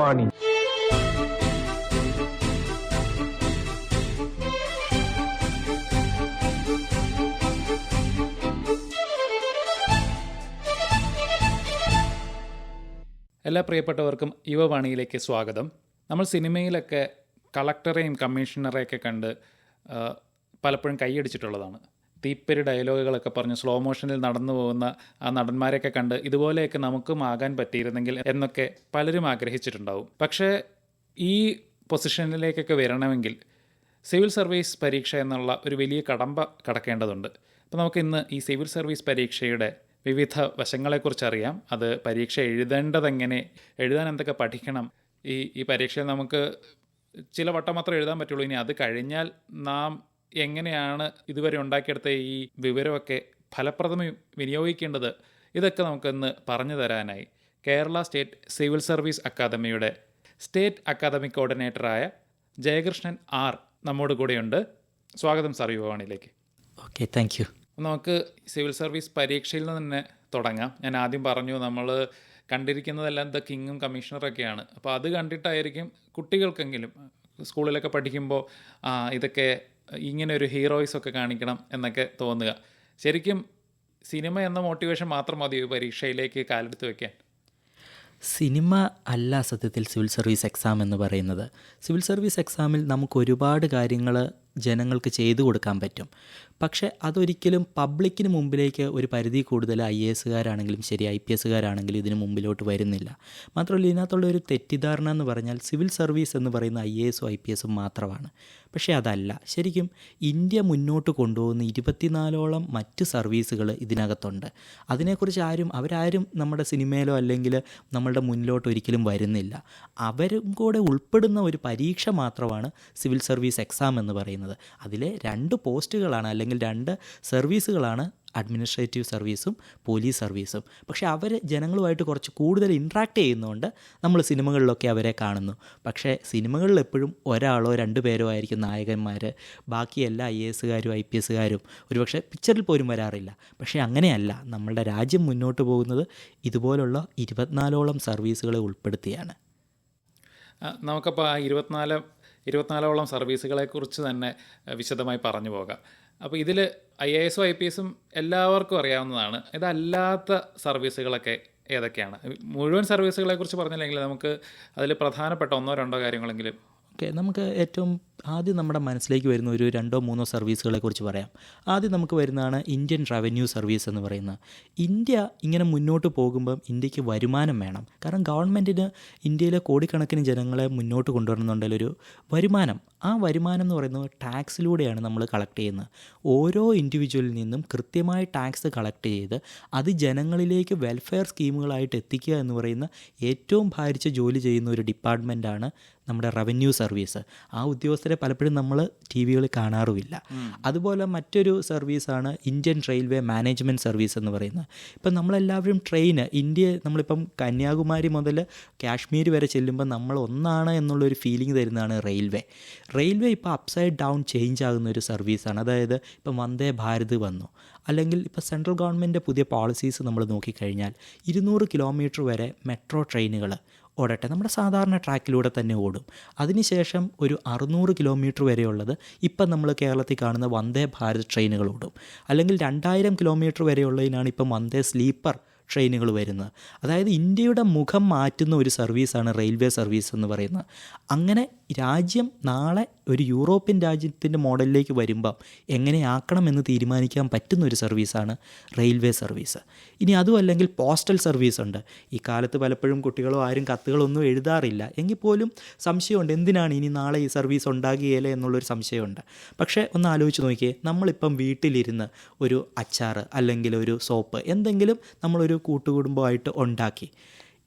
യുവവാണി എല്ലാ പ്രിയപ്പെട്ടവർക്കും യുവവാണിയിലേക്ക് സ്വാഗതം. നമ്മൾ സിനിമയിലൊക്കെ കളക്ടറെയും കമ്മീഷണറെയൊക്കെ കണ്ട് പലപ്പോഴും കൈയടിച്ചിട്ടുള്ളതാണ്. തീപ്പരി ഡയലോഗുകളൊക്കെ പറഞ്ഞ് സ്ലോ മോഷനിൽ നടന്നു പോകുന്ന ആ നടന്മാരെയൊക്കെ കണ്ട് ഇതുപോലെയൊക്കെ നമുക്കും ആകാൻ പറ്റിയിരുന്നെങ്കിൽ എന്നൊക്കെ പലരും ആഗ്രഹിച്ചിട്ടുണ്ടാവും. പക്ഷേ ഈ പൊസിഷനിലേക്കൊക്കെ വരണമെങ്കിൽ സിവിൽ സർവീസ് പരീക്ഷ എന്നുള്ള ഒരു വലിയ കടമ്പ കടക്കേണ്ടതുണ്ട്. അപ്പോൾ നമുക്ക് ഇന്ന് ഈ സിവിൽ സർവീസ് പരീക്ഷയുടെ വിവിധ വശങ്ങളെക്കുറിച്ച് അറിയാം. അത് പരീക്ഷ എഴുതേണ്ടതെങ്ങനെ എഴുതാൻ എന്തൊക്കെ പഠിക്കണം ഈ ഈ പരീക്ഷയിൽ നമുക്ക് ചില വട്ടം മാത്രമേ എഴുതാൻ പറ്റുള്ളൂ. ഇനി അത് കഴിഞ്ഞാൽ നാം എങ്ങനെയാണ് ഇതുവരെ ഉണ്ടാക്കിയെടുത്ത ഈ വിവരമൊക്കെ ഫലപ്രദമായി വിനിയോഗിക്കേണ്ടത്? ഇതൊക്കെ നമുക്കൊന്ന് പറഞ്ഞു തരാനായി. കേരള സ്റ്റേറ്റ് സിവിൽ സർവീസ് അക്കാദമിയുടെ സ്റ്റേറ്റ് അക്കാദമി കോർഡിനേറ്ററായ ജയകൃഷ്ണൻ ആർ നമ്മോട് കൂടെയുണ്ട്. സ്വാഗതം സാർ യുവാണിലേക്ക് ഓക്കെ താങ്ക് യു നമുക്ക് സിവിൽ സർവീസ് പരീക്ഷയിൽ നിന്ന് തന്നെ തുടങ്ങാം. ഞാൻ ആദ്യം പറഞ്ഞു നമ്മൾ കണ്ടിരിക്കുന്നതെല്ലാം ദ കിങ്ങും കമ്മീഷണറൊക്കെയാണ്. അപ്പോൾ അത് കണ്ടിട്ടായിരിക്കും കുട്ടികൾക്കെങ്കിലും സ്കൂളിലൊക്കെ പഠിക്കുമ്പോൾ ഇതൊക്കെ ഇങ്ങനെ ഒരു ഹീറോയിസ് ഒക്കെ കാണിക്കണം എന്നൊക്കെ തോന്നുക. ശരിക്കും സിനിമ എന്ന മോട്ടിവേഷൻ മാത്രം മതിയോ ഈ പരീക്ഷയിലേക്ക് കാലെടുത്ത് വെക്കാൻ. സിനിമ അല്ല സത്യത്തിൽ സിവിൽ സർവീസ് എക്സാം എന്ന് പറയുന്നത്. സിവിൽ സർവീസ് എക്സാമിൽ നമുക്ക് ഒരുപാട് കാര്യങ്ങൾ ജനങ്ങൾക്ക് ചെയ്തു കൊടുക്കാൻ പറ്റും. പക്ഷെ അതൊരിക്കലും പബ്ലിക്കിന് മുമ്പിലേക്ക് ഒരു പരിധി കൂടുതൽ ഐ എ എസുകാരാണെങ്കിലും ശരി ഐ പി എസുകാരാണെങ്കിലും ഇതിന് മുമ്പിലോട്ട് വരുന്നില്ല. മാത്രമല്ല ഇതിനകത്തുള്ള ഒരു തെറ്റിദ്ധാരണ എന്ന് പറഞ്ഞാൽ സിവിൽ സർവീസ് എന്ന് പറയുന്ന ഐ എ എസും ഐ പി എസും മാത്രമാണ്. പക്ഷേ അതല്ല ശരിക്കും ഇന്ത്യ മുന്നോട്ട് കൊണ്ടുപോകുന്ന ഇരുപത്തിനാലോളം മറ്റ് സർവീസുകൾ ഇതിനകത്തുണ്ട്. അതിനെക്കുറിച്ച് ആരും അവരാരും നമ്മുടെ സിനിമയിലോ അല്ലെങ്കിൽ നമ്മളുടെ മുന്നിലോട്ട് ഒരിക്കലും വരുന്നില്ല. അവരും കൂടെ ഉൾപ്പെടുന്ന ഒരു പരീക്ഷ മാത്രമാണ് സിവിൽ സർവീസ് എക്സാം എന്ന് പറയുന്നത്. അതിലെ രണ്ട് പോസ്റ്റുകളാണ് അല്ലെങ്കിൽ രണ്ട് സർവീസുകളാണ് അഡ്മിനിസ്ട്രേറ്റീവ് സർവീസും പോലീസ് സർവീസും. പക്ഷേ അവർ ജനങ്ങളുമായിട്ട് കുറച്ച് കൂടുതൽ ഇൻട്രാക്ട് ചെയ്യുന്നതുകൊണ്ട് നമ്മൾ സിനിമകളിലൊക്കെ അവരെ കാണുന്നു. പക്ഷേ സിനിമകളിൽ എപ്പോഴും ഒരാളോ രണ്ടു പേരോ ആയിരിക്കും നായകന്മാർ ബാക്കി എല്ലാ ഐ എസുകാരും ഐ പി എസുകാരും ഒരുപക്ഷെ പിക്ചറിൽ പോലും വരാറില്ല. പക്ഷേ അങ്ങനെയല്ല. നമ്മളുടെ രാജ്യം മുന്നോട്ട് പോകുന്നത് ഇതുപോലുള്ള ഇരുപത്തിനാലോളം സർവീസുകളെ ഉൾപ്പെടുത്തിയാണ്. നമുക്കപ്പോൾ ആ ഇരുപത്തിനാല് ഇരുപത്തിനാലോളം സർവീസുകളെക്കുറിച്ച് തന്നെ വിശദമായി പറഞ്ഞു പോകാം. അപ്പോൾ ഇതിൽ ഐ എ എസും ഐ പി എസും എല്ലാവർക്കും അറിയാവുന്നതാണ്. ഇതല്ലാത്ത സർവീസുകളൊക്കെ ഏതൊക്കെയാണ്? മുഴുവൻ സർവീസുകളെക്കുറിച്ച് പറഞ്ഞില്ലെങ്കിൽ നമുക്ക് അതിൽ പ്രധാനപ്പെട്ട ഒന്നോ രണ്ടോ കാര്യങ്ങളെങ്കിലും. ഓക്കെ നമുക്ക് ഏറ്റവും ആദ്യം നമ്മുടെ മനസ്സിലേക്ക് വരുന്ന ഒരു രണ്ടോ മൂന്നോ സർവീസുകളെ കുറിച്ച് പറയാം. ആദ്യം നമുക്ക് വരുന്നതാണ് ഇന്ത്യൻ റവന്യൂ സർവീസ് എന്ന് പറയുന്നത്. ഇന്ത്യ ഇങ്ങനെ മുന്നോട്ട് പോകുമ്പം ഇന്ത്യയ്ക്ക് വരുമാനം വേണം. കാരണം ഗവൺമെന്റിന് ഇന്ത്യയിലെ കോടിക്കണക്കിന് ജനങ്ങളെ മുന്നോട്ട് കൊണ്ടുവരണമെന്നുണ്ടെങ്കിൽ ഒരു വരുമാനം. ആ വരുമാനം എന്ന് പറയുന്നത് ടാക്സിലൂടെയാണ് നമ്മൾ കളക്ട് ചെയ്യുന്നത്. ഓരോ ഇൻഡിവിജ്വലിൽ നിന്നും കൃത്യമായി ടാക്സ് കളക്ട് ചെയ്ത് അത് ജനങ്ങളിലേക്ക് വെൽഫെയർ സ്കീമുകളായിട്ട് എത്തിക്കുക എന്ന് പറയുന്ന ഏറ്റവും ഭാരിച്ച ജോലി ചെയ്യുന്ന ഒരു ഡിപ്പാർട്ട്മെന്റാണ് നമ്മുടെ റവന്യൂ സർവീസ്. ആ ഉദ്യോഗസ്ഥരെ പലപ്പോഴും നമ്മൾ ടി വികളിൽ കാണാറുമില്ല. അതുപോലെ മറ്റൊരു സർവീസാണ് ഇന്ത്യൻ റെയിൽവേ മാനേജ്മെന്റ് സർവീസ് എന്ന് പറയുന്നത്. ഇപ്പം നമ്മളെല്ലാവരും ട്രെയിന് ഇന്ത്യ നമ്മളിപ്പം കന്യാകുമാരി മുതൽ കാശ്മീർ വരെ ചെല്ലുമ്പോൾ നമ്മൾ ഒന്നാണ് എന്നുള്ളൊരു ഫീലിംഗ് തരുന്നതാണ് റെയിൽവേ. റെയിൽവേ ഇപ്പോൾ അപ്സൈഡ് ഡൗൺ ചേഞ്ച് ആകുന്ന ഒരു സർവീസാണ്. അതായത് ഇപ്പം വന്ദേ ഭാരത് വന്നു. അല്ലെങ്കിൽ ഇപ്പോൾ സെൻട്രൽ ഗവൺമെന്റിന്റെ പുതിയ പോളിസീസ് നമ്മൾ നോക്കിക്കഴിഞ്ഞാൽ ഇരുന്നൂറ് കിലോമീറ്റർ വരെ മെട്രോ ട്രെയിനുകൾ ഓടട്ടെ. നമ്മുടെ സാധാരണ ട്രാക്കിലൂടെ തന്നെ ഓടും. അതിനുശേഷം ഒരു അറുന്നൂറ് കിലോമീറ്റർ വരെയുള്ളത് ഇപ്പം നമ്മൾ കേരളത്തിൽ കാണുന്ന വന്ദേ ഭാരത് ട്രെയിനുകൾ ഓടും. അല്ലെങ്കിൽ രണ്ടായിരം കിലോമീറ്റർ വരെയുള്ളതിനാണ് ഇപ്പം വന്ദേ സ്ലീപ്പർ ട്രെയിനുകൾ വരുന്നത്. അതായത് ഇന്ത്യയുടെ മുഖം മാറ്റുന്ന ഒരു സർവീസാണ് റെയിൽവേ സർവീസ് എന്ന് പറയുന്നത്. അങ്ങനെ രാജ്യം നാളെ ഒരു യൂറോപ്യൻ രാജ്യത്തിന്റെ മോഡലിലേക്ക് വരുമ്പം എങ്ങനെയാക്കണമെന്ന് തീരുമാനിക്കാൻ പറ്റുന്ന ഒരു സർവീസാണ് റെയിൽവേ സർവീസ്. ഇനി അതും അല്ലെങ്കിൽ പോസ്റ്റൽ സർവീസ് ഉണ്ട് ഈ കാലത്ത് പലപ്പോഴും കുട്ടികളോ ആരും കത്തുകളൊന്നും എഴുതാറില്ല. എങ്കിൽ പോലും സംശയമുണ്ട്. എന്തിനാണ് ഇനി നാളെ ഈ സർവീസ് ഉണ്ടാകുകയില്ല എന്നുള്ളൊരു സംശയമുണ്ട്. പക്ഷേ ഒന്ന് ആലോചിച്ച് നോക്കിയേ നമ്മളിപ്പം വീട്ടിലിരുന്ന് ഒരു അച്ചാറ് അല്ലെങ്കിൽ ഒരു സോപ്പ് എന്തെങ്കിലും നമ്മളൊരു കൂട്ടുകുടുംബമായിട്ട് ഉണ്ടാക്കി.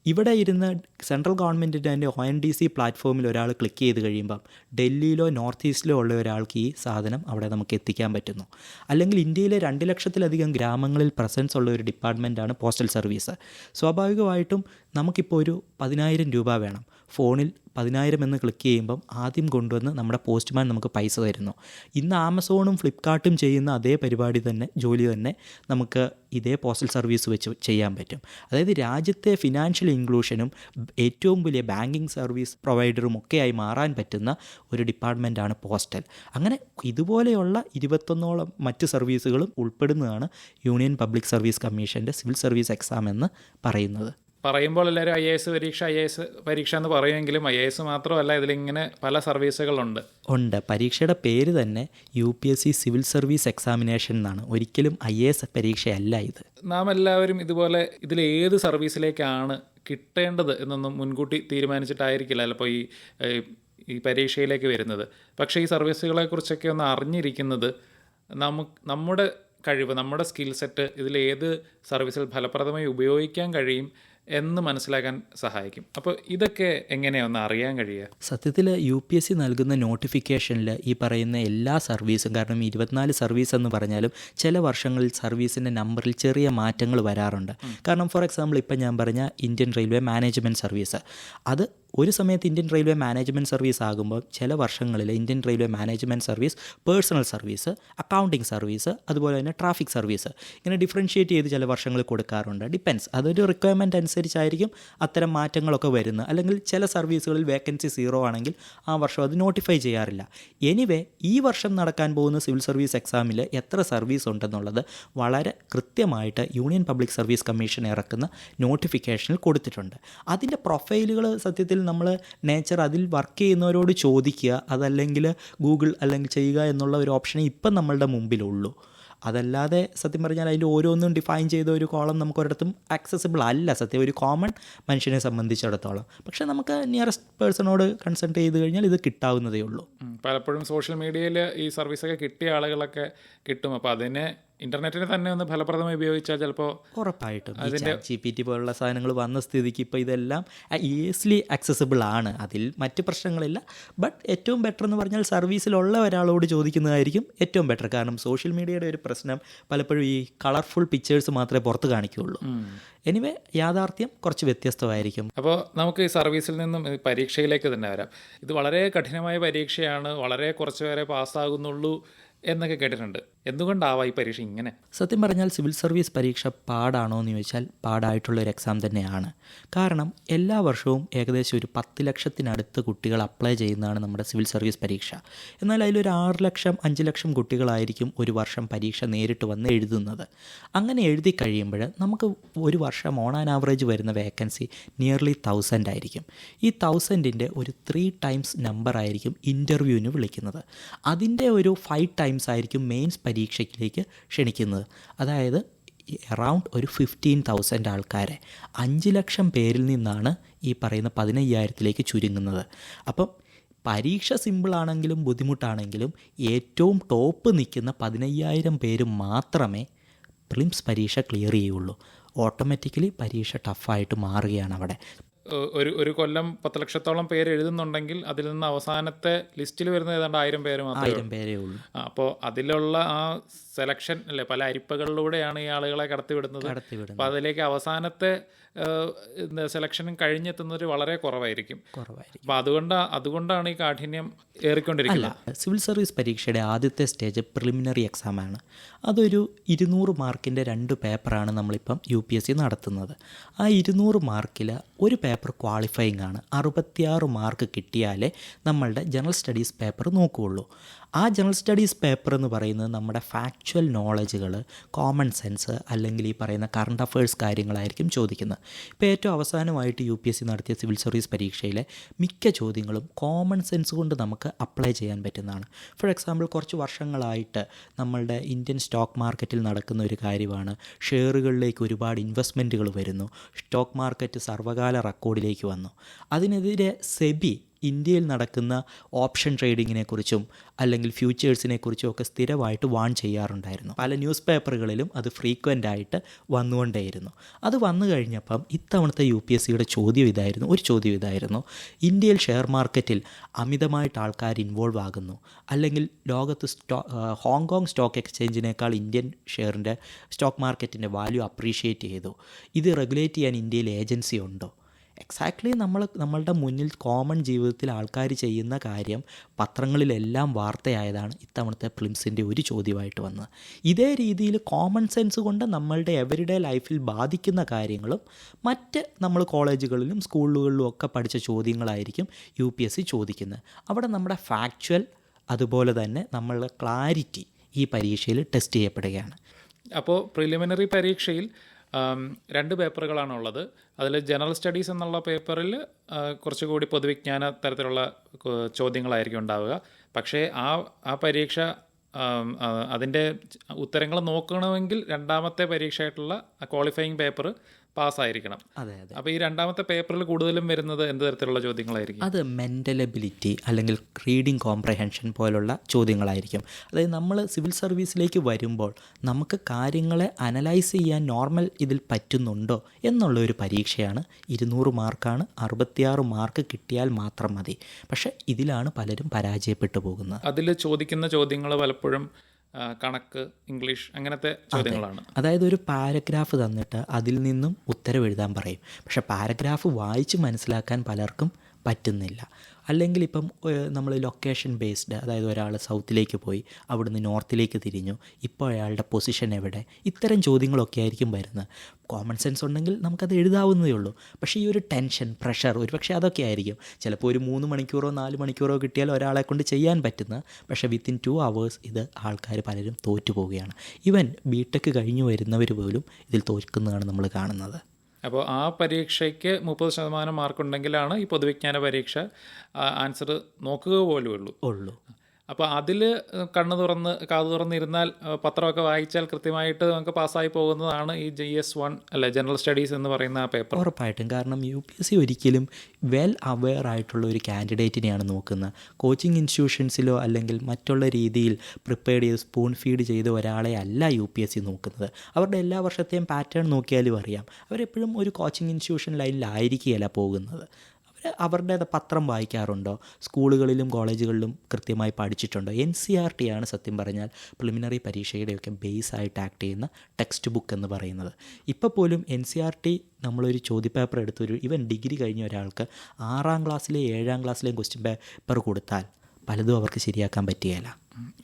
ഇവിടെ ഇരുന്ന് സെൻട്രൽ ഗവൺമെന്റിന്റെ അതിന്റെ ഒ എൻ ഡി സി പ്ലാറ്റ്ഫോമിൽ ഒരാൾ ക്ലിക്ക് ചെയ്ത് കഴിയുമ്പം ഡൽഹിയിലോ നോർത്ത് ഈസ്റ്റിലോ ഉള്ള ഒരാൾക്ക് ഈ സാധനം അവിടെ നമുക്ക് എത്തിക്കാൻ പറ്റുന്നു. അല്ലെങ്കിൽ ഇന്ത്യയിലെ രണ്ട് ലക്ഷത്തിലധികം ഗ്രാമങ്ങളിൽ പ്രസൻസ് ഉള്ള ഒരു ഡിപ്പാർട്ട്മെന്റാണ് പോസ്റ്റൽ സർവീസ്. സ്വാഭാവികമായിട്ടും നമുക്കിപ്പോൾ ഒരു പതിനായിരം രൂപ വേണം. ഫോണിൽ പതിനായിരം എന്ന് ക്ലിക്ക് ചെയ്യുമ്പം ആദ്യം കൊണ്ടുവന്ന് നമ്മുടെ പോസ്റ്റ്മാൻ നമുക്ക് പൈസ തരുന്നു. ഇന്ന് ആമസോണും ഫ്ലിപ്കാർട്ടും ചെയ്യുന്ന അതേ പരിപാടി തന്നെ ജോലി തന്നെ നമുക്ക് ഇതേ പോസ്റ്റൽ സർവീസ് വെച്ച് ചെയ്യാൻ പറ്റും. അതായത് രാജ്യത്തെ ഫിനാൻഷ്യൽ ഇൻക്ലൂഷനും ഏറ്റവും വലിയ ബാങ്കിങ് സർവീസ് പ്രൊവൈഡറും ഒക്കെയായി മാറാൻ പറ്റുന്ന ഒരു ഡിപ്പാർട്ട്മെന്റാണ് പോസ്റ്റൽ അങ്ങനെ ഇതുപോലെയുള്ള ഇരുപത്തൊന്നോളം മറ്റ് സർവീസുകളും ഉൾപ്പെടുന്നതാണ് യൂണിയൻ പബ്ലിക് സർവീസ് കമ്മീഷന്റെ സിവിൽ സർവീസ് എക്സാം എന്ന് പറയുന്നത്. പറയുമ്പോൾ എല്ലാവരും ഐ എ എസ് പരീക്ഷ ഐ എ എസ് പരീക്ഷ എന്ന് പറയുമെങ്കിലും ഐ എ എസ് മാത്രമല്ല ഇതിലിങ്ങനെ പല സർവീസുകളുണ്ട്. ഉണ്ട്. പരീക്ഷയുടെ പേര് തന്നെ U P S C civil service examination എന്നാണ്. ഒരിക്കലും ഐ എ എസ് പരീക്ഷയല്ല ഇത്. നാം എല്ലാവരും ഇതുപോലെ ഇതിൽ ഏത് സർവീസിലേക്കാണ് കിട്ടേണ്ടത് എന്നൊന്നും മുൻകൂട്ടി തീരുമാനിച്ചിട്ടായിരിക്കില്ല ചിലപ്പോൾ ഈ ഈ പരീക്ഷയിലേക്ക് വരുന്നത്. പക്ഷേ ഈ സർവീസുകളെ കുറിച്ചൊക്കെ ഒന്ന് അറിഞ്ഞിരിക്കുന്നത് നമുക്ക് നമ്മുടെ കഴിവ് നമ്മുടെ സ്കിൽ സെറ്റ് ഇതിൽ ഏത് സർവീസിൽ ഫലപ്രദമായി ഉപയോഗിക്കാൻ കഴിയും എന്ന് മനസ്സിലാക്കാൻ സഹായിക്കും. അപ്പോൾ ഇതൊക്കെ എങ്ങനെയാണ് ഒന്ന് അറിയാൻ കഴിയുക. സത്യത്തിൽ യു പി എസ് സി നൽകുന്ന നോട്ടിഫിക്കേഷനിൽ ഈ പറയുന്ന എല്ലാ സർവീസും കാരണം ഇരുപത്തിനാല് സർവീസ് എന്ന് പറഞ്ഞാലും ചില വർഷങ്ങളിൽ സർവീസിന്റെ നമ്പറിൽ ചെറിയ മാറ്റങ്ങൾ വരാറുണ്ട്. കാരണം ഫോർ എക്സാമ്പിൾ ഇപ്പം ഞാൻ പറഞ്ഞ ഇന്ത്യൻ റെയിൽവേ മാനേജ്മെന്റ് സർവീസ്. അത് ഒരു സമയത്ത് ഇന്ത്യൻ റെയിൽവേ മാനേജ്മെന്റ് സർവീസ് ആകുമ്പോൾ ചില വർഷങ്ങളിൽ Indian railway management service personnel service accounting service അതുപോലെ തന്നെ ട്രാഫിക് സർവീസ്. ഇങ്ങനെ ഡിഫറൻഷ്യേറ്റ് ചെയ്ത് ചില വർഷങ്ങളിൽ കൊടുക്കാറുണ്ട്. ഡിപ്പെൻസ് അതൊരു റിക്വയർമെന്റ് അനുസരിച്ചായിരിക്കും അത്തരം മാറ്റങ്ങളൊക്കെ വരുന്നത്. അല്ലെങ്കിൽ ചില സർവീസുകളിൽ വേക്കൻസി സീറോ ആണെങ്കിൽ ആ വർഷം അത് നോട്ടിഫൈ ചെയ്യാറില്ല. എനിവേ ഈ വർഷം നടക്കാൻ പോകുന്ന സിവിൽ സർവീസ് എക്സാമിൽ എത്ര സർവീസ് ഉണ്ടെന്നുള്ളത് വളരെ കൃത്യമായിട്ട് യൂണിയൻ പബ്ലിക് സർവീസ് കമ്മീഷൻ ഇറക്കുന്ന നോട്ടിഫിക്കേഷനിൽ കൊടുത്തിട്ടുണ്ട്. അതിന്റെ പ്രൊഫൈലുകൾ സത്യത്തിൽ നമ്മൾ നേച്ചർ അതിൽ വർക്ക് ചെയ്യുന്നവരോട് ചോദിക്കുക അതല്ലെങ്കിൽ ഗൂഗിൾ അല്ലെങ്കിൽ ചെയ്യുക എന്നുള്ള ഒരു ഓപ്ഷനേ ഇപ്പം നമ്മളുടെ മുമ്പിലുള്ളൂ. അതല്ലാതെ സത്യം പറഞ്ഞാൽ അതിൽ ഓരോന്നും ഡിഫൈൻ ചെയ്ത ഒരു കോളം നമുക്ക് ഒരിടത്തും ആക്സസിബിൾ അല്ല. സത്യം ഒരു കോമൺ മനുഷ്യനെ സംബന്ധിച്ചിടത്തോളം. പക്ഷേ നമുക്ക് നിയറസ്റ്റ് പേഴ്സണോട് കൺസൾട്ട് ചെയ്ത് കഴിഞ്ഞാൽ ഇത് കിട്ടാവുന്നതേ ഉള്ളൂ. പലപ്പോഴും സോഷ്യൽ മീഡിയയിൽ ഈ സർവീസൊക്കെ കിട്ടിയ ആളുകളൊക്കെ കിട്ടും. അപ്പോൾ അതിനെ ഇന്റർനെറ്റിനെ തന്നെ ഒന്ന് ഫലപ്രദമായി ഉപയോഗിച്ചാൽ ചിലപ്പോൾ ഉറപ്പായിട്ടും. ജി പി ടി പോലുള്ള സാധനങ്ങൾ വന്ന സ്ഥിതിക്ക് ഇപ്പോൾ ഇതെല്ലാം ഈസിലി ആക്സസിബിൾ ആണ്. അതിൽ മറ്റ് പ്രശ്നങ്ങളില്ല. ബട്ട് ഏറ്റവും ബെറ്റർ എന്ന് പറഞ്ഞാൽ സർവീസിലുള്ള ഒരാളോട് ചോദിക്കുന്നതായിരിക്കും ഏറ്റവും ബെറ്റർ കാരണം സോഷ്യൽ മീഡിയയുടെ ഒരു പ്രശ്നം പലപ്പോഴും ഈ കളർഫുൾ പിക്ചേഴ്സ് മാത്രമേ പുറത്ത് കാണിക്കുകയുള്ളൂ. എനിവേ യാഥാർത്ഥ്യം കുറച്ച് വ്യത്യസ്തമായിരിക്കും. അപ്പോൾ നമുക്ക് ഈ സർവീസിൽ നിന്നും പരീക്ഷയിലേക്ക് തന്നെ വരാം. ഇത് വളരെ കഠിനമായ പരീക്ഷയാണ് വളരെ കുറച്ച് പേരെ പാസ്സാകുന്നുള്ളൂ എന്നൊക്കെ കേട്ടിട്ടുണ്ട്. എന്തുകൊണ്ടാവാം ഈ പരീക്ഷ ഇങ്ങനെ? സത്യം പറഞ്ഞാൽ സിവിൽ സർവീസ് പരീക്ഷ പാടാണോ എന്ന് ചോദിച്ചാൽ പാടായിട്ടുള്ള ഒരു എക്സാം തന്നെയാണ്. കാരണം എല്ലാ വർഷവും ഏകദേശം ഒരു പത്ത് ലക്ഷത്തിനടുത്ത് കുട്ടികൾ അപ്ലൈ ചെയ്യുന്നതാണ് നമ്മുടെ സിവിൽ സർവീസ് പരീക്ഷ. എന്നാൽ അതിലൊരു ആറ് ലക്ഷം അഞ്ച് ലക്ഷം കുട്ടികളായിരിക്കും ഒരു വർഷം പരീക്ഷ നേരിട്ട് വന്ന് എഴുതുന്നത്. അങ്ങനെ എഴുതി കഴിയുമ്പോൾ നമുക്ക് ഒരു വർഷം ഓൺ ആൻ ആവറേജ് വരുന്ന വേക്കൻസി നിയർലി തൗസൻഡ് ആയിരിക്കും. ഈ തൗസൻഡിന്റെ ഒരു ത്രീ ടൈംസ് നമ്പർ ആയിരിക്കും ഇന്റർവ്യൂവിന് വിളിക്കുന്നത്. അതിന്റെ ഒരു ഫൈവ് ടൈംസ് ആയിരിക്കും മെയിൻസ് പരീക്ഷയ്ക്കിലേക്ക് ക്ഷണിക്കുന്നത്. അതായത് അറൗണ്ട് ഒരു ഫിഫ്റ്റീൻ തൗസൻഡ് ആൾക്കാരെ അഞ്ച് ലക്ഷം പേരിൽ നിന്നാണ് ഈ പറയുന്ന പതിനയ്യായിരത്തിലേക്ക് ചുരുങ്ങുന്നത്. അപ്പം പരീക്ഷ സിമ്പിളാണെങ്കിലും ബുദ്ധിമുട്ടാണെങ്കിലും ഏറ്റവും ടോപ്പ് നിൽക്കുന്ന പതിനയ്യായിരം പേര് മാത്രമേ പ്രിംസ് പരീക്ഷ ക്ലിയർ ചെയ്യുള്ളൂ. ഓട്ടോമാറ്റിക്കലി പരീക്ഷ ടഫായിട്ട് മാറുകയാണ് അവിടെ. ഒരു ഒരു കൊല്ലം പത്ത് ലക്ഷത്തോളം പേര് എഴുതുന്നുണ്ടെങ്കിൽ അതിൽ നിന്ന് അവസാനത്തെ ലിസ്റ്റിൽ വരുന്ന ഏതാണ്ട് ആയിരം പേര് മാത്രമേ ആയിരം പേരേ ഉള്ളൂ. അപ്പോൾ അതിലുള്ള ആ സെലക്ഷൻ അല്ലേ? പല അരിപ്പകളിലൂടെയാണ് ഈ ആളുകളെ കടത്തിവിടുന്നത്. അപ്പോൾ അതിലേക്ക് അവസാനത്തെ സെലക്ഷനും കഴിഞ്ഞെത്തുന്നവർ വളരെ കുറവായിരിക്കും. കുറവായിരിക്കും. അപ്പോൾ അതുകൊണ്ട് അതുകൊണ്ടാണ് ഈ കാഠിന്യം ഏറിക്കൊണ്ടിരിക്കുന്നത്. സിവിൽ സർവീസ് പരീക്ഷയുടെ ആദ്യത്തെ സ്റ്റേജ് പ്രിലിമിനറി എക്സാം ആണ്. അതൊരു ഇരുന്നൂറ് മാർക്കിന്റെ രണ്ട് പേപ്പറാണ് നമ്മളിപ്പം യു പി എസ് സി നടത്തുന്നത്. ആ ഇരുന്നൂറ് മാർക്കിൽ ഒരു പേപ്പർ ക്വാളിഫയിങ് ആണ്. അറുപത്തിയാറ് മാർക്ക് കിട്ടിയാലേ നമ്മളുടെ ജനറൽ സ്റ്റഡീസ് പേപ്പർ നോക്കുകയുള്ളൂ. ആ ജനറൽ സ്റ്റഡീസ് പേപ്പർ എന്ന് പറയുന്നത് നമ്മുടെ ഫാക്ച്വൽ നോളജുകൾ കോമൺ സെൻസ് അല്ലെങ്കിൽ ഈ പറയുന്ന കറണ്ട് അഫയേഴ്സ് കാര്യങ്ങളായിരിക്കും ചോദിക്കുന്നത്. ഇപ്പോൾ ഏറ്റവും അവസാനമായിട്ട് യു പി എസ് സി നടത്തിയ സിവിൽ സർവീസ് പരീക്ഷയിലെ മിക്ക ചോദ്യങ്ങളും കോമൺ സെൻസ് കൊണ്ട് നമുക്ക് അപ്ലൈ ചെയ്യാൻ പറ്റുന്നതാണ്. ഫോർ എക്സാമ്പിൾ കുറച്ച് വർഷങ്ങളായിട്ട് നമ്മളുടെ ഇന്ത്യൻ സ്റ്റോക്ക് മാർക്കറ്റിൽ നടക്കുന്ന ഒരു കാര്യമാണ്. ഷെയറുകളിലേക്ക് ഒരുപാട് ഇൻവെസ്റ്റ്മെന്റുകൾ വരുന്നു. സ്റ്റോക്ക് മാർക്കറ്റ് സർവകാല റെക്കോർഡിലേക്ക് വന്നു. അതിനെതിരെ സെബി ഇന്ത്യയിൽ നടക്കുന്ന ഓപ്ഷൻ ട്രേഡിങ്ങിനെക്കുറിച്ചും അല്ലെങ്കിൽ ഫ്യൂച്ചേഴ്സിനെ കുറിച്ചും ഒക്കെ സ്ഥിരമായിട്ട് വാൺ ചെയ്യാറുണ്ടായിരുന്നു. പല ന്യൂസ് പേപ്പറുകളിലും അത് ഫ്രീക്വന്റ് ആയിട്ട് വന്നുകൊണ്ടേയിരുന്നു. അത് വന്നു കഴിഞ്ഞപ്പം ഇത്തവണത്തെ യു പി എസ് സിയുടെ ചോദ്യം ഇതായിരുന്നു. ഒരു ചോദ്യം ഇതായിരുന്നു. ഇന്ത്യയിൽ ഷെയർ മാർക്കറ്റിൽ അമിതമായിട്ട് ആൾക്കാർ ഇൻവോൾവ് ആകുന്നു. അല്ലെങ്കിൽ ലോകത്ത് സ്റ്റോ ഹോങ്കോങ് സ്റ്റോക്ക് എക്സ്ചേഞ്ചിനേക്കാൾ ഇന്ത്യൻ ഷെയറിന്റെ സ്റ്റോക്ക് മാർക്കറ്റിന്റെ വാല്യൂ അപ്രീഷിയേറ്റ് ചെയ്തു. ഇത് റെഗുലേറ്റ് ചെയ്യാൻ ഇന്ത്യയിൽ ഏജൻസി ഉണ്ടോ? എക്സാക്ട്ലി നമ്മൾ നമ്മളുടെ മുന്നിൽ കോമൺ ജീവിതത്തിൽ ആൾക്കാർ ചെയ്യുന്ന കാര്യം പത്രങ്ങളിലെല്ലാം വാർത്തയായതാണ് ഇത്തവണത്തെ പ്ലിംസിന്റെ ഒരു ചോദ്യമായിട്ട് വന്നത്. ഇതേ രീതിയിൽ കോമൺ സെൻസ് കൊണ്ട് നമ്മളുടെ എവരിഡേ ലൈഫിൽ ബാധിക്കുന്ന കാര്യങ്ങളും മറ്റ് നമ്മൾ കോളേജുകളിലും സ്കൂളുകളിലും ഒക്കെ പഠിച്ച ചോദ്യങ്ങളായിരിക്കും യു പി എസ് സി ചോദിക്കുന്നത്. അവിടെ നമ്മുടെ ഫാക്ച്വൽ അതുപോലെ തന്നെ നമ്മളുടെ ക്ലാരിറ്റി ഈ പരീക്ഷയിൽ ടെസ്റ്റ് ചെയ്യപ്പെടുകയാണ്. അപ്പോൾ പ്രിലിമിനറി പരീക്ഷയിൽ രണ്ട് പേപ്പറുകളാണുള്ളത് അതിൽ ജനറൽ സ്റ്റഡീസ് എന്നുള്ള പേപ്പറിൽ കുറച്ചുകൂടി പൊതുവിജ്ഞാന തരത്തിലുള്ള ചോദ്യങ്ങളായിരിക്കും ഉണ്ടാവുക. പക്ഷേ ആ ആ പരീക്ഷ അതിന്റെ ഉത്തരങ്ങൾ നോക്കണമെങ്കിൽ രണ്ടാമത്തെ പരീക്ഷയായിട്ടുള്ള ക്വാളിഫയിങ് പേപ്പർ പാസ്സായിരിക്കണം. അതെ അതെ. അപ്പോൾ ഈ രണ്ടാമത്തെ പേപ്പറിൽ കൂടുതലും വരുന്നത് എന്ത് തരത്തിലുള്ള ചോദ്യങ്ങളായിരിക്കും? അത് മെന്റൽ എബിലിറ്റി അല്ലെങ്കിൽ റീഡിംഗ് കോംപ്രഹെൻഷൻ പോലുള്ള ചോദ്യങ്ങളായിരിക്കും. അതായത് നമ്മൾ സിവിൽ സർവീസിലേക്ക് വരുമ്പോൾ നമുക്ക് കാര്യങ്ങളെ അനലൈസ് ചെയ്യാൻ നോർമൽ ഇതിൽ പറ്റുന്നുണ്ടോ എന്നുള്ള ഒരു പരീക്ഷയാണ് ഇരുന്നൂറ് മാർക്കാണ് അറുപത്തിയാറ് മാർക്ക് കിട്ടിയാൽ മാത്രം മതി. പക്ഷേ ഇതിലാണ് പലരും പരാജയപ്പെട്ടു പോകുന്നത്. അതിൽ ചോദിക്കുന്ന ചോദ്യങ്ങൾ പലപ്പോഴും കണക്ക് ഇംഗ്ലീഷ് അങ്ങനത്തെ ചോദ്യങ്ങളാണ്. അതായത് ഒരു പാരഗ്രാഫ് തന്നിട്ട് അതിൽ നിന്നും ഉത്തരം എഴുതാൻ പറയും. പക്ഷെ പാരഗ്രാഫ് വായിച്ച് മനസ്സിലാക്കാൻ പലർക്കും പറ്റുന്നില്ല. അല്ലെങ്കിൽ ഇപ്പം നമ്മൾ ലൊക്കേഷൻ ബേസ്ഡ് അതായത് ഒരാൾ സൗത്തിലേക്ക് പോയി അവിടുന്ന് നോർത്തിലേക്ക് തിരിഞ്ഞു ഇപ്പോൾ അയാളുടെ പൊസിഷൻ എവിടെ? ഇത്തരം ചോദ്യങ്ങളൊക്കെ ആയിരിക്കും വരുന്നത്. കോമൺ സെൻസ് ഉണ്ടെങ്കിൽ നമുക്കത് എഴുതാവുന്നതേ ഉള്ളൂ. പക്ഷേ ഈ ഒരു ടെൻഷൻ പ്രഷർ ഒരു പക്ഷേ അതൊക്കെ ആയിരിക്കും. ചിലപ്പോൾ ഒരു മൂന്ന് മണിക്കൂറോ നാല് മണിക്കൂറോ കിട്ടിയാൽ ഒരാളെ കൊണ്ട് ചെയ്യാൻ പറ്റുന്ന പക്ഷേ വിത്തിൻ ടു അവേഴ്സ് ഇത് ആൾക്കാർ പലരും തോറ്റു പോവുകയാണ് ഈവൻ ബി ടെക് കഴിഞ്ഞു വരുന്നവർ പോലും ഇതിൽ തോൽക്കുന്നതാണ് നമ്മൾ കാണുന്നത്. അപ്പോൾ ആ പരീക്ഷയ്ക്ക് മുപ്പത് ശതമാനം മാർക്കുണ്ടെങ്കിലാണ് ഈ പൊതുവിജ്ഞാന പരീക്ഷ ആൻസർ നോക്കുക പോലും ഉള്ളൂ ഉള്ളൂ. അപ്പോൾ അതിൽ കണ്ണ് തുറന്ന് കാത് തുറന്നിരുന്നാൽ പത്രമൊക്കെ വായിച്ചാൽ കൃത്യമായിട്ട് നമുക്ക് പാസ്സായി പോകുന്നതാണ് ഈ ജി എസ് വൺ അല്ലെ ജനറൽ സ്റ്റഡീസ് എന്ന് പറയുന്ന ആ പേപ്പർ ഉറപ്പായിട്ടും. കാരണം യു പി എസ് സി ഒരിക്കലും വെൽ അവെയർ ആയിട്ടുള്ള ഒരു കാൻഡിഡേറ്റിനെയാണ് നോക്കുന്നത്. കോച്ചിങ് ഇൻസ്റ്റിറ്റ്യൂഷൻസിലോ അല്ലെങ്കിൽ മറ്റുള്ള രീതിയിൽ പ്രിപ്പയർ ചെയ്ത് സ്പൂൺ ഫീഡ് ചെയ്ത ഒരാളെ അല്ല യു പി എസ് സി നോക്കുന്നത്. അവരുടെ എല്ലാ വർഷത്തെയും പാറ്റേൺ നോക്കിയാലും അറിയാം. അവരെപ്പോഴും ഒരു കോച്ചിങ് ഇൻസ്റ്റിറ്റ്യൂഷൻ ലൈനിലായിരിക്കുകയല്ല പോകുന്നത്. അവരുടെ പത്രം വായിക്കാറുണ്ടോ? സ്കൂളുകളിലും കോളേജുകളിലും കൃത്യമായി പഠിച്ചിട്ടുണ്ടോ? എൻ സി ആർ ടി ആണ് സത്യം പറഞ്ഞാൽ പ്രിലിമിനറി പരീക്ഷയുടെയൊക്കെ ബേസ് ആയിട്ട് ആക്ട് ചെയ്യുന്ന ടെക്സ്റ്റ് ബുക്ക് എന്ന് പറയുന്നത്. ഇപ്പോൾ പോലും എൻ സി ആർ ടി നമ്മളൊരു ചോദ്യപേപ്പർ എടുത്തൊരു ഇവൻ ഡിഗ്രി കഴിഞ്ഞ ഒരാൾക്ക് ആറാം ക്ലാസ്സിലെ ഏഴാം ക്ലാസ്സിലെയും ക്വസ്റ്റ്യൻ പേപ്പർ കൊടുത്താൽ പലതും അവർക്ക് ശരിയാക്കാൻ പറ്റുകയില്ല.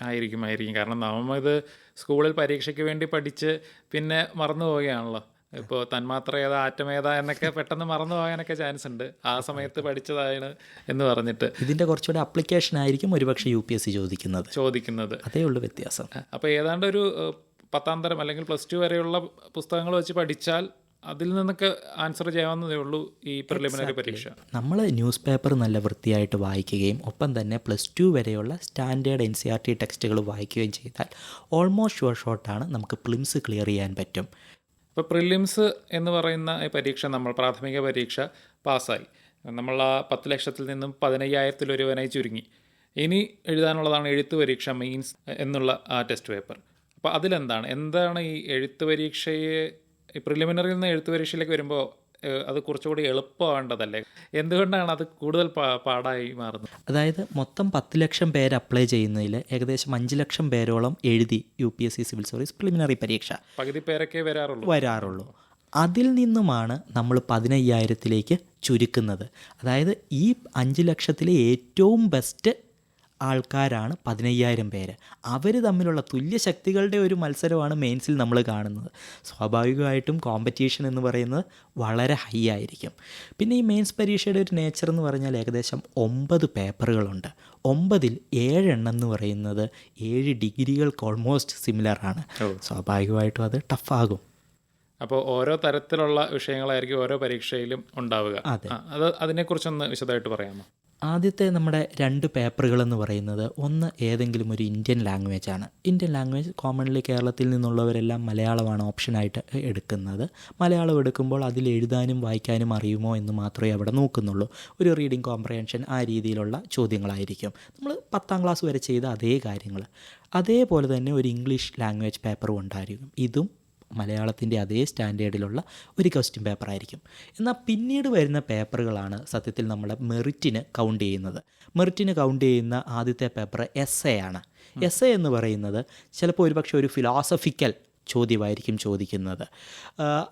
ആയിരിക്കും ആയിരിക്കും. കാരണം നമ്മൾ ഇത് സ്കൂളിൽ പരീക്ഷയ്ക്ക് വേണ്ടി പഠിച്ച് പിന്നെ മറന്നു പോവുകയാണല്ലോ ഇപ്പോൾ തന്മാത്ര ഏതാ ആറ്റം ഏതാ എന്നൊക്കെ പെട്ടെന്ന് മറന്നു പോകാനൊക്കെ ചാൻസ് ഉണ്ട്. ആ സമയത്ത് പഠിച്ചതാണ് എന്ന് പറഞ്ഞിട്ട്. ഇതിന്റെ കുറച്ചുകൂടെ അപ്ലിക്കേഷൻ ആയിരിക്കും ഒരുപക്ഷെ യു പി എസ് സി ചോദിക്കുന്നത്. ചോദിക്കുന്നത്. അതേ ഉള്ളൂ വ്യത്യാസം. അപ്പോൾ ഏതാണ്ട് ഒരു പത്താം തരം അല്ലെങ്കിൽ പ്ലസ് ടു വരെയുള്ള പുസ്തകങ്ങൾ വെച്ച് പഠിച്ചാൽ അതിൽ നിന്നൊക്കെ ആൻസർ ചെയ്യാവുന്നതേ ഉള്ളൂ ഈ പ്രിലിമിനറി പരീക്ഷ. നമ്മൾ ന്യൂസ് പേപ്പർ നല്ല വൃത്തിയായിട്ട് വായിക്കുകയും ഒപ്പം തന്നെ പ്ലസ് ടു വരെയുള്ള standard N C R T ടെക്സ്റ്റുകൾ വായിക്കുകയും ചെയ്താൽ ഓൾമോസ്റ്റ് ഷുവർ ഷോട്ടാണ് നമുക്ക് പ്ലിംസ് ക്ലിയർ ചെയ്യാൻ പറ്റും. ഇപ്പോൾ പ്രിലിംസ് എന്ന് പറയുന്ന പരീക്ഷ നമ്മൾ പ്രാഥമിക പരീക്ഷ പാസ്സായി. നമ്മൾ ആ പത്ത് ലക്ഷത്തിൽ നിന്നും പതിനയ്യായിരത്തിൽ ഒരുവനായി ചുരുങ്ങി. ഇനി എഴുതാനുള്ളതാണ് എഴുത്ത് പരീക്ഷ മെയിൻസ് എന്നുള്ള ആ ടെസ്റ്റ് പേപ്പർ അപ്പോൾ അതിലെന്താണ്? എന്താണ് ഈ എഴുത്ത് പരീക്ഷയെ പ്രിലിമിനറിയിൽ നിന്ന് എഴുത്ത് പരീക്ഷയിലേക്ക് വരുമ്പോൾ അത് കുറച്ചുകൂടി എളുപ്പമാണ്ടതല്ലേ എന്തുകൊണ്ടാണ് അത് കൂടുതൽ പാടായി മാറുന്നത്? അതായത് മൊത്തം പത്ത് ലക്ഷം പേര് അപ്ലൈ ചെയ്യുന്നതിൽ ഏകദേശം അഞ്ച് ലക്ഷം പേരോളം എഴുതി U P S C civil service preliminary പരീക്ഷ പകുതി പേരൊക്കെ വരാറുള്ളൂ. വരാറുള്ളൂ. അതിൽ നിന്നുമാണ് നമ്മൾ പതിനയ്യായിരത്തിലേക്ക് ചുരുക്കുന്നത്. അതായത് ഈ അഞ്ച് ലക്ഷത്തിലെ ഏറ്റവും ബെസ്റ്റ് ആൾക്കാരാണ് പതിനയ്യായിരം പേര്. അവർ തമ്മിലുള്ള തുല്യ ശക്തികളുടെ ഒരു മത്സരമാണ് മെയിൻസിൽ നമ്മൾ കാണുന്നത്. സ്വാഭാവികമായിട്ടും കോമ്പറ്റീഷൻ എന്ന് പറയുന്നത് വളരെ ഹൈ ആയിരിക്കും. പിന്നെ ഈ മെയിൻസ് പരീക്ഷയുടെ ഒരു നേച്ചർ എന്ന് പറഞ്ഞാൽ ഏകദേശം ഒമ്പത് പേപ്പറുകളുണ്ട് ഒമ്പതിൽ ഏഴെണ്ണം എന്ന് പറയുന്നത് ഏഴ് ഡിഗ്രികൾക്ക് ഓൾമോസ്റ്റ് സിമിലർ ആണ്. സ്വാഭാവികമായിട്ടും അത് ടഫാകും അപ്പോൾ ഓരോ തരത്തിലുള്ള വിഷയങ്ങളായിരിക്കും ഓരോ പരീക്ഷയിലും ഉണ്ടാവുക. അതെ. അതിനെക്കുറിച്ചൊന്ന് വിശദമായിട്ട് പറയാമോ? ആദ്യത്തെ നമ്മുടെ രണ്ട് പേപ്പറുകൾ എന്ന് പറയുന്നത് ഒന്ന് ഏതെങ്കിലും ഒരു ഇന്ത്യൻ ലാംഗ്വേജ് ആണ്. ഇന്ത്യൻ ലാംഗ്വേജ് കോമൺലി കേരളത്തിൽ നിന്നുള്ളവരെല്ലാം മലയാളമാണ് ഓപ്ഷനായിട്ട് എടുക്കുന്നത്. മലയാളം എടുക്കുമ്പോൾ അതിൽ എഴുതാനും വായിക്കാനും അറിയുമോ എന്ന് മാത്രമേ അവിടെ നോക്കുന്നുള്ളൂ. ഒരു റീഡിംഗ് കോംപ്രഹെൻഷൻ ആ രീതിയിലുള്ള ചോദ്യങ്ങളായിരിക്കും. നമ്മൾ പത്താം ക്ലാസ് വരെ ചെയ്ത അതേ കാര്യങ്ങൾ. അതേപോലെ തന്നെ ഒരു ഇംഗ്ലീഷ് ലാംഗ്വേജ് പേപ്പറും ഉണ്ടായിരിക്കും. ഇതും മലയാളത്തിന്റെ അതേ സ്റ്റാൻഡേർഡിലുള്ള ഒരു ക്വസ്റ്റ്യൻ പേപ്പർ ആയിരിക്കും എന്നാൽ പിന്നീട് വരുന്ന പേപ്പറുകളാണ് സത്യത്തിൽ നമ്മളെ മെറിറ്റിന് കൗണ്ട് ചെയ്യുന്നത്. മെറിറ്റിന് കൗണ്ട് ചെയ്യുന്ന ആദ്യത്തെ പേപ്പർ എസ് എ ആണ് എസ് എ എന്ന് പറയുന്നത് ചിലപ്പോൾ ഒരുപക്ഷെ ഒരു ഫിലോസഫിക്കൽ ചോദ്യമായിരിക്കും ചോദിക്കുന്നത്.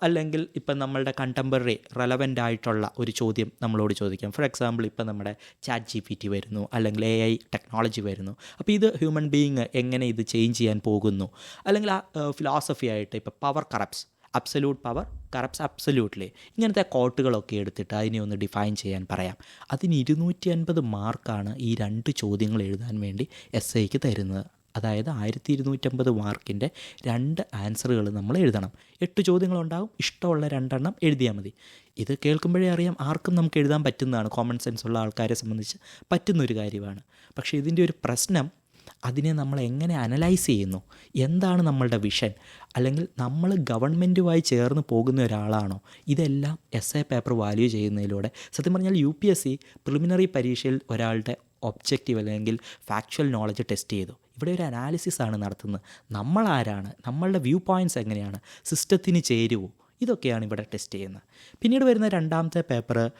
അല്ലെങ്കിൽ ഇപ്പം നമ്മളുടെ കണ്ടംപററി റെലവന്റ് ആയിട്ടുള്ള ഒരു ചോദ്യം നമ്മളോട് ചോദിക്കാം. ഫോർ എക്സാമ്പിൾ ഇപ്പം നമ്മുടെ ചാറ്റ് ജി പി ടി വരുന്നു അല്ലെങ്കിൽ എ ഐ ടെക്നോളജി വരുന്നു. അപ്പോൾ ഇത് ഹ്യൂമൻ ബീയിങ് എങ്ങനെ ഇത് ചേഞ്ച് ചെയ്യാൻ പോകുന്നു? അല്ലെങ്കിൽ ആ ഫിലോസഫി ആയിട്ട് ഇപ്പോൾ power corrupts absolute power corrupts absolutely ഇങ്ങനത്തെ കോട്ടുകളൊക്കെ എടുത്തിട്ട് അതിനെ ഒന്ന് ഡിഫൈൻ ചെയ്യാൻ പറയാം. അതിന് ഇരുന്നൂറ്റി അൻപത് മാർക്കാണ് ഈ രണ്ട് ചോദ്യങ്ങൾ എഴുതാൻ വേണ്ടി എസ് ഐക്ക് തരുന്നത്. അതായത് ആയിരത്തി ഇരുന്നൂറ്റമ്പത് മാർക്കിന്റെ രണ്ട് ആൻസറുകൾ നമ്മൾ എഴുതണം. എട്ട് ചോദ്യങ്ങളുണ്ടാവും ഇഷ്ടമുള്ള രണ്ടെണ്ണം എഴുതിയാൽ മതി. ഇത് കേൾക്കുമ്പോഴേ അറിയാം ആർക്കും നമുക്ക് എഴുതാൻ പറ്റുന്നതാണ്. കോമൺ സെൻസ് ഉള്ള ആൾക്കാരെ സംബന്ധിച്ച് പറ്റുന്നൊരു കാര്യമാണ്. പക്ഷേ ഇതിന്റെ ഒരു പ്രശ്നം അതിനെ നമ്മൾ എങ്ങനെ അനലൈസ് ചെയ്യുന്നു? എന്താണ് നമ്മളുടെ വിഷൻ അല്ലെങ്കിൽ നമ്മൾ ഗവൺമെന്റുമായി ചേർന്ന് പോകുന്ന ഒരാളാണോ? ഇതെല്ലാം എസ് എ പേപ്പർ വാല്യൂ ചെയ്യുന്നതിലൂടെ. സത്യം പറഞ്ഞാൽ U P S C preliminary പരീക്ഷയിൽ ഒരാളുടെ ഒബ്ജക്റ്റീവ് അല്ലെങ്കിൽ ഫാക്ച്വൽ നോളജ് ടെസ്റ്റ് ചെയ്തു. ഇവിടെ ഒരു അനാലിസിസ് ആണ് നടത്തുന്നത്. നമ്മൾ ആരാണ് നമ്മളുടെ വ്യൂ പോയിന്റ്സ് എങ്ങനെയാണ്? സിസ്റ്റത്തിന് ചേരുവോ? ഇതൊക്കെയാണ് ഇവിടെ ടെസ്റ്റ് ചെയ്യുന്നത്. പിന്നീട് വരുന്ന രണ്ടാമത്തെ പേപ്പർ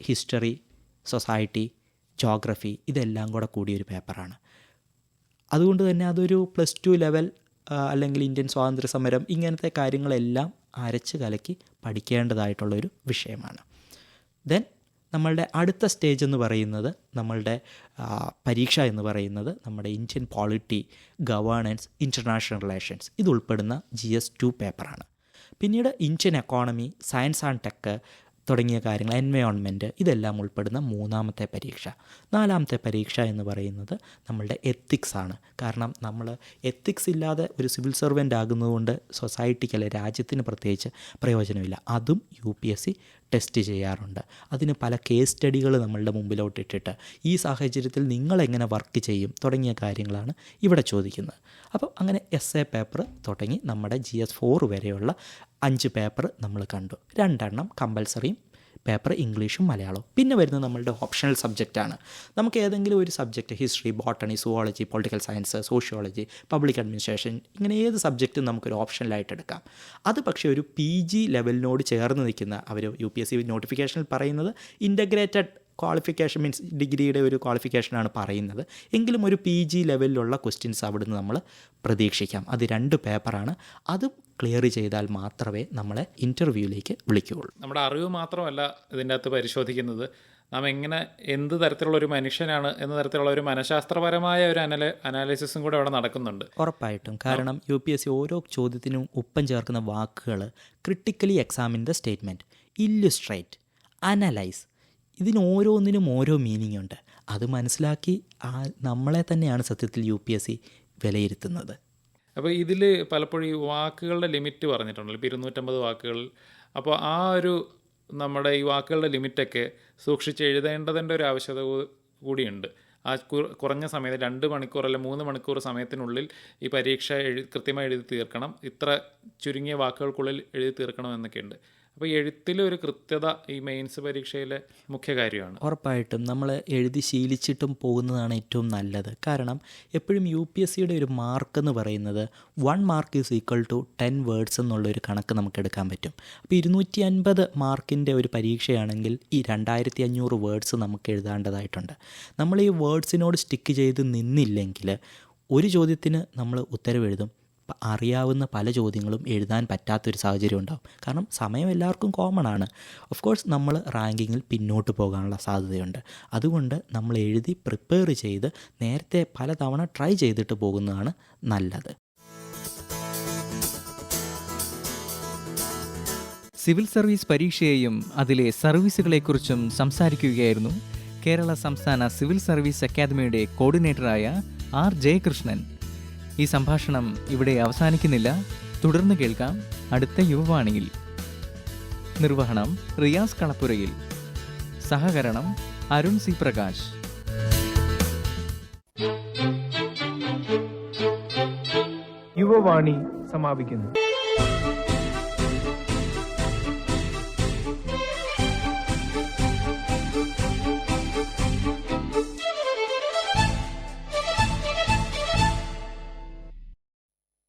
ഹിസ്റ്ററി സൊസൈറ്റി ജോഗ്രഫി ഇതെല്ലാം കൂടെ കൂടിയൊരു പേപ്പറാണ് അതുകൊണ്ട് തന്നെ അതൊരു പ്ലസ് ടു ലെവൽ അല്ലെങ്കിൽ ഇന്ത്യൻ സ്വാതന്ത്ര്യ സമരം ഇങ്ങനത്തെ കാര്യങ്ങളെല്ലാം അരച്ച് കലക്കി പഠിക്കേണ്ടതായിട്ടുള്ളൊരു വിഷയമാണ്. ദെൻ നമ്മളുടെ അടുത്ത സ്റ്റേജ് എന്ന് പറയുന്നത് നമ്മളുടെ പരീക്ഷ എന്ന് പറയുന്നത് നമ്മുടെ Indian polity governance international relations ഇത് ഉൾപ്പെടുന്ന ജി എസ് ടു പേപ്പറാണ് പിന്നീട് Indian economy science and tech തുടങ്ങിയ കാര്യങ്ങൾ എൻവയോൺമെന്റ് ഇതെല്ലാം ഉൾപ്പെടുന്ന മൂന്നാമത്തെ പരീക്ഷ. നാലാമത്തെ പരീക്ഷ എന്ന് പറയുന്നത് നമ്മളുടെ എത്തിക്സ് ആണ്. കാരണം നമ്മൾ എത്തിക്സ് ഇല്ലാതെ ഒരു സിവിൽ സർവന്റ് ആകുന്നതുകൊണ്ട് സൊസൈറ്റിക്ക് അല്ലെ രാജ്യത്തിന് പ്രത്യേകിച്ച് പ്രയോജനമില്ല. അതും U P S C test ചെയ്യാറുണ്ട്. അതിന് പല കേസ് സ്റ്റഡികൾ നമ്മളുടെ മുമ്പിലോട്ട് ഇട്ടിട്ട് ഈ സാഹചര്യത്തിൽ നിങ്ങൾ എങ്ങനെ വർക്ക് ചെയ്യും തുടങ്ങിയ കാര്യങ്ങളാണ് ഇവിടെ ചോദിക്കുന്നത്. അപ്പോൾ അങ്ങനെ എസ് എ പേപ്പർ തുടങ്ങി നമ്മുടെ ജി എസ് ഫോർ വരെയുള്ള അഞ്ച് പേപ്പർ നമ്മൾ കണ്ടു. രണ്ടെണ്ണം കമ്പൽസറിയും പേപ്പർ ഇംഗ്ലീഷും മലയാളവും. പിന്നെ വരുന്നത് നമ്മളുടെ ഓപ്ഷണൽ സബ്ജക്റ്റാണ് നമുക്ക് ഏതെങ്കിലും ഒരു subject history botany zoology political science sociology public administration ഇങ്ങനെ ഏത് സബ്ജക്റ്റും നമുക്കൊരു ഓപ്ഷനിലായിട്ട് എടുക്കാം. അത് പക്ഷേ ഒരു പി ജി ലെവലിനോട് ചേർന്ന് നിൽക്കുന്ന അവർ യു പി എസ് സി നോട്ടിഫിക്കേഷനിൽ പറയുന്നത് ഇന്റഗ്രേറ്റഡ് ക്വാളിഫിക്കേഷൻ മീൻസ് ഡിഗ്രിയുടെ ഒരു ക്വാളിഫിക്കേഷനാണ് പറയുന്നത്. എങ്കിലും ഒരു പി ജി ലെവലിലുള്ള ക്വസ്റ്റ്യൻസ് അവിടുന്ന് നമ്മൾ പ്രതീക്ഷിക്കാം. അത് രണ്ട് പേപ്പറാണ് അതും ക്ലിയർ ചെയ്താൽ മാത്രമേ നമ്മളെ ഇന്റർവ്യൂവിലേക്ക് വിളിക്കുകയുള്ളൂ. നമ്മുടെ അറിവ് മാത്രമല്ല ഇതിന്റെ അകത്ത് പരിശോധിക്കുന്നത്. നാം എങ്ങനെ എന്ത് തരത്തിലുള്ള ഒരു മനുഷ്യനാണ് എന്ന തരത്തിലുള്ള ഒരു മനഃശാസ്ത്രപരമായ ഒരു അനല അനാലിസിസും കൂടെ അവിടെ നടക്കുന്നുണ്ട്. ഉറപ്പായിട്ടും. കാരണം യു പി എസ് സി ഓരോ ചോദ്യത്തിനും ഒപ്പം ചേർക്കുന്ന വാക്കുകൾ ക്രിട്ടിക്കലി എക്സാമിൻ എക്സാമിന്റെ സ്റ്റേറ്റ്മെന്റ് ഇല്ലുസ്ട്രേറ്റ് അനലൈസ് ഇതിന് ഓരോന്നിനും ഓരോ മീനിങ് ഉണ്ട്. അത് മനസ്സിലാക്കി ആ നമ്മളെ തന്നെയാണ് സത്യത്തിൽ യു പി എസ് സി വിലയിരുത്തുന്നത്. അപ്പോൾ ഇതിൽ പലപ്പോഴും ഈ വാക്കുകളുടെ ലിമിറ്റ് പറഞ്ഞിട്ടുണ്ടല്ലോ ഇപ്പോൾ ഇരുന്നൂറ്റമ്പത് വാക്കുകൾ. അപ്പോൾ ആ ഒരു നമ്മുടെ ഈ വാക്കുകളുടെ ലിമിറ്റൊക്കെ സൂക്ഷിച്ച് എഴുതേണ്ടതിന്റെ ഒരു ആവശ്യകത കൂടിയുണ്ട്. ആ കുറഞ്ഞ സമയത്ത് രണ്ട് മണിക്കൂർ അല്ലെ മൂന്ന് മണിക്കൂർ സമയത്തിനുള്ളിൽ ഈ പരീക്ഷ എഴു കൃത്യമായി എഴുതി തീർക്കണം. ഇത്ര ചുരുങ്ങിയ വാക്കുകൾക്കുള്ളിൽ എഴുതി തീർക്കണം എന്നൊക്കെയുണ്ട്. അപ്പോൾ എഴുത്തിൽ ഒരു കൃത്യത ഈ മെയിൻസ് പരീക്ഷയിലെ മുഖ്യ കാര്യമാണ്. ഉറപ്പായിട്ടും നമ്മൾ എഴുതി ശീലിച്ചിട്ടും പോകുന്നതാണ് ഏറ്റവും നല്ലത്. കാരണം എപ്പോഴും യു പി എസ് സിയുടെ ഒരു മാർക്ക് എന്ന് പറയുന്നത് one mark is equal to ten words എന്നുള്ളൊരു കണക്ക് നമുക്ക് എടുക്കാൻ പറ്റും. അപ്പോൾ ഇരുന്നൂറ്റി അൻപത് മാർക്കിന്റെ ഒരു പരീക്ഷയാണെങ്കിൽ ഈ രണ്ടായിരത്തി അഞ്ഞൂറ് വേർഡ്സ് നമുക്ക് എഴുതേണ്ടതായിട്ടുണ്ട്. നമ്മൾ ഈ വേർഡ്സിനോട് സ്റ്റിക്ക് ചെയ്ത് നിന്നില്ലെങ്കിൽ ഒരു ചോദ്യത്തിന് നമ്മൾ ഉത്തരവെഴുതും അറിയാവുന്ന പല ചോദ്യങ്ങളും എഴുതാൻ പറ്റാത്തൊരു സാഹചര്യം ഉണ്ടാകും കാരണം സമയം എല്ലാവർക്കും കോമൺ ആണ്. ഓഫ് കോഴ്സ് നമ്മൾ റാങ്കിങ്ങിൽ പിന്നോട്ട് പോകാനുള്ള സാധ്യതയുണ്ട്. അതുകൊണ്ട് നമ്മൾ എഴുതി പ്രിപ്പയർ ചെയ്ത് നേരത്തെ പലതവണ ട്രൈ ചെയ്തിട്ട് പോകുന്നതാണ് നല്ലത്. സിവിൽ സർവീസ് പരീക്ഷയെയും അതിലെ സർവീസുകളെക്കുറിച്ചും സംസാരിക്കുകയായിരുന്നു കേരള സംസ്ഥാന സിവിൽ സർവീസ് അക്കാദമിയുടെ കോർഡിനേറ്ററായ ആർ ജയകൃഷ്ണൻ. ഈ സംഭാഷണം ഇവിടെ അവസാനിക്കുന്നില്ല. തുടർന്ന് കേൾക്കാം അടുത്ത യുവവാണിയിൽ. നിർവഹണം റിയാസ് കളപ്പുരയിൽ. സഹകരണം അരുൺ സി പ്രകാശ്. യുവവാണി സമാപിക്കുന്നു.